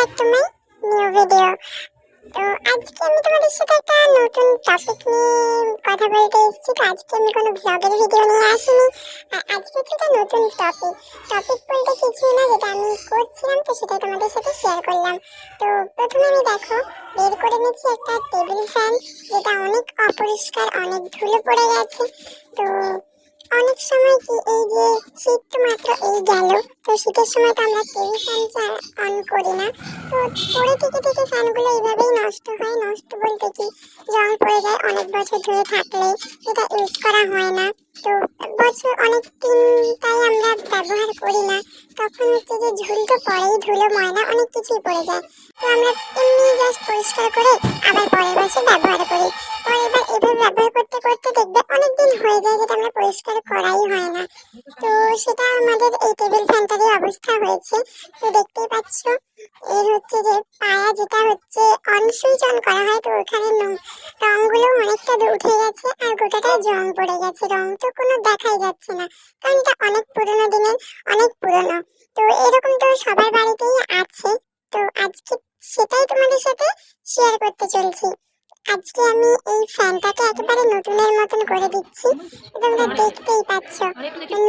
Back to my new video তো আজকে আমি তোমাদের সাথে একটা নতুন টপিক নিয়ে কথা বলতে এসেছি। তো আজকে আমি কোনো ব্লগের ভিডিও নিয়ে আসিনি। আর আজকে হচ্ছে একটা নতুন টপিক টপিক বলতে কিছুই না, যেটা আমি করছিলাম, তো সেটাই তোমাদের সাথে শেয়ার করলাম। তো প্রথমে আমি দেখো, বের করে নিচ্ছি একটা টেবিল ফ্যান যেটা অনেক অপরিষ্কার, অনেক ধুলো পড়ে গেছে। তো অনেক সময় কি এই যে শীত মাত্র এই গেল, তো শীতের সময় তো আমরা টেবিল ফ্যান অন করি না। তো পরে থেকে থেকে ফ্যানগুলো এইভাবেই নষ্ট হয়, নষ্ট বলতে কি, জং পড়ে যায় অনেক বছর ধরে থাকলে, এটা ইউজ করা হয় না। তো বছর অনেক দিন আমরা ব্যবহার করি না, তখন হচ্ছে যে ঝুল তো পরেই ধুলো, ময়লা অনেক কিছুই পড়ে যায়। তো আমরা এমনি জাস্ট পরিষ্কার করে আবার পরের বছর ব্যবহার করি। পরের বার এভাবে ব্যবহার করতে করতে দেখবে অনেক দিন হয়ে যায় যেটা আমরা পরিষ্কার করাই হয় না তো সেটা আমাদের এই টেবিল অবস্থা হয়েছে। তো দেখতেই পাচ্ছ, এর হচ্ছে যে পায়া যেটা হচ্ছে অন সুইচ অন করা হয়, তো ওখানে রংগুলো অনেকটা উঠে গেছে আর গোটাটাই জং পড়ে গেছে। রং তো কোনো দেখাই যাচ্ছে না, কারণ এটা অনেক পুরোনো দিনের, অনেক পুরোনো। তো এরকম তো সবার বাড়িতেই আছে। তো আজকে সেটাই তোমাদের সাথে শেয়ার করতে চলছি। আজকে আমি এই ফ্যানটাকে একেবারে নতুনের মতন করে দিচ্ছি। তোমরা দেখতেই পাচ্ছ।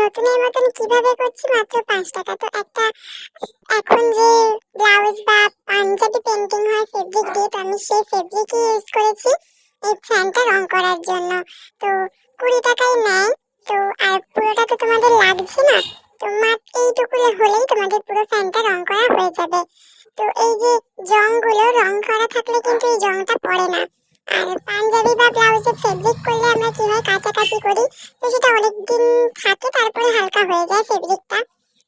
নতুনের মতন কীভাবে করছি মাত্র পাঁচ টাকা। তো একটা এখন যে ব্লাউজ বা পাঞ্জাবি পেন্টিং হয় ফেব্রিক দিয়ে, তো আমি সেই ফেব্রিকই ইউজ করেছি এই ফ্যানটা রং করার জন্য। তো কুড়ি টাকায় নেয়। তো আর পুরোটা তো তোমাদের লাগছে না। তো মাত্র এইটুকু হলেই তোমাদের পুরো ফ্যানটা রং করা হয়ে যাবে। তো এই যে জংগুলো রং করা থাকলে কিন্তু এই জংটা পড়ে না। আর পাঞ্জাবি বা ব্লাউজে ফেব্রিক করলে আমরা কি হয় কাছাকাছি করি? তো সেটা অনেক দিন থাকে, তারপরে হালকা হয়ে যায় ফেব্রিকটা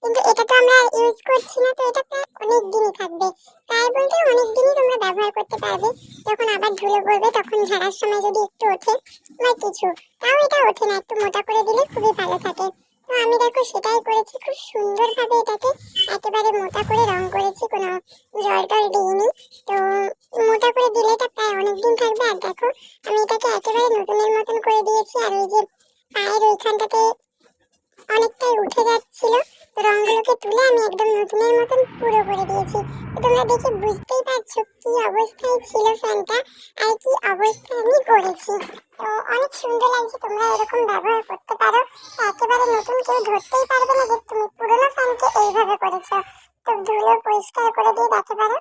কিন্তু এটা তো আমরা ইউজ করছি না, তো এটা প্রায় অনেক দিনই থাকবে। প্রায় বলতে অনেক দিনই তোমরা ব্যবহার করতে পারবে। যখন আবার ধুলো পড়বে, তখন ঝাড়ার সময় যদি একটু ওঠে, বা কিছু, তাও এটা ওঠে না, একটু মোটা করে দিলে খুবই ভালো থাকে। আমি দেখো সেটাই করেছি, খুব সুন্দরভাবে এটাকে একেবারে মোটা করে রং করেছি, কোনো জল টল দিইনি। তো মোটা করে দিলে এটা প্রায় অনেকদিন থাকবে। আর দেখো, আমি এটাকে একেবারে নতুনের মতন করে দিয়েছি, আর ওই যে পায়ের ওইখানটাতে অনেকটাই উঠে যাচ্ছিল, তো রংগুলোকে তুলে আমি একদম নতুনের মতন পুরো করে দিয়েছি। তো তোমরা দেখে বুঝতেই পারছ কি অবস্থায় ছিল ফ্যানটা, আর কি অবস্থায় আমি করেছি। তো অনেক সুন্দর লাগছে, তোমরা এরকম ব্যবহার করতে পারো। একেবারে নতুন কেউ ধরতেই পারবে না যে তুমি পুরোনো ফ্যানকে এইভাবে করেছ। তো ধুলো পরিষ্কার করে দিয়ে দেখতে পারো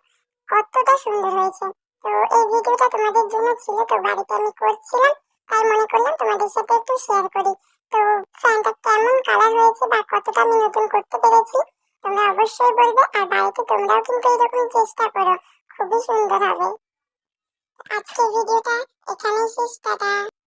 কতটা সুন্দর হয়েছে। তো এই ভিডিওটা তোমাদের জন্য ছিল, তো বাড়িতে আমি করছিলাম, তাই মনে করলাম তোমাদের সাথে একটু শেয়ার করি। তো ফ্যানটা কেমন কালার হয়েছে বা কতটা আমি নতুন করতে পেরেছি, তোমরা অবশ্যই বলবে, আর বাড়িতে তোমরাও কিন্তু এরকম চেষ্টা করো, খুবই সুন্দর হবে। আজকের ভিডিওটা এখানেই শেষ, টাটা।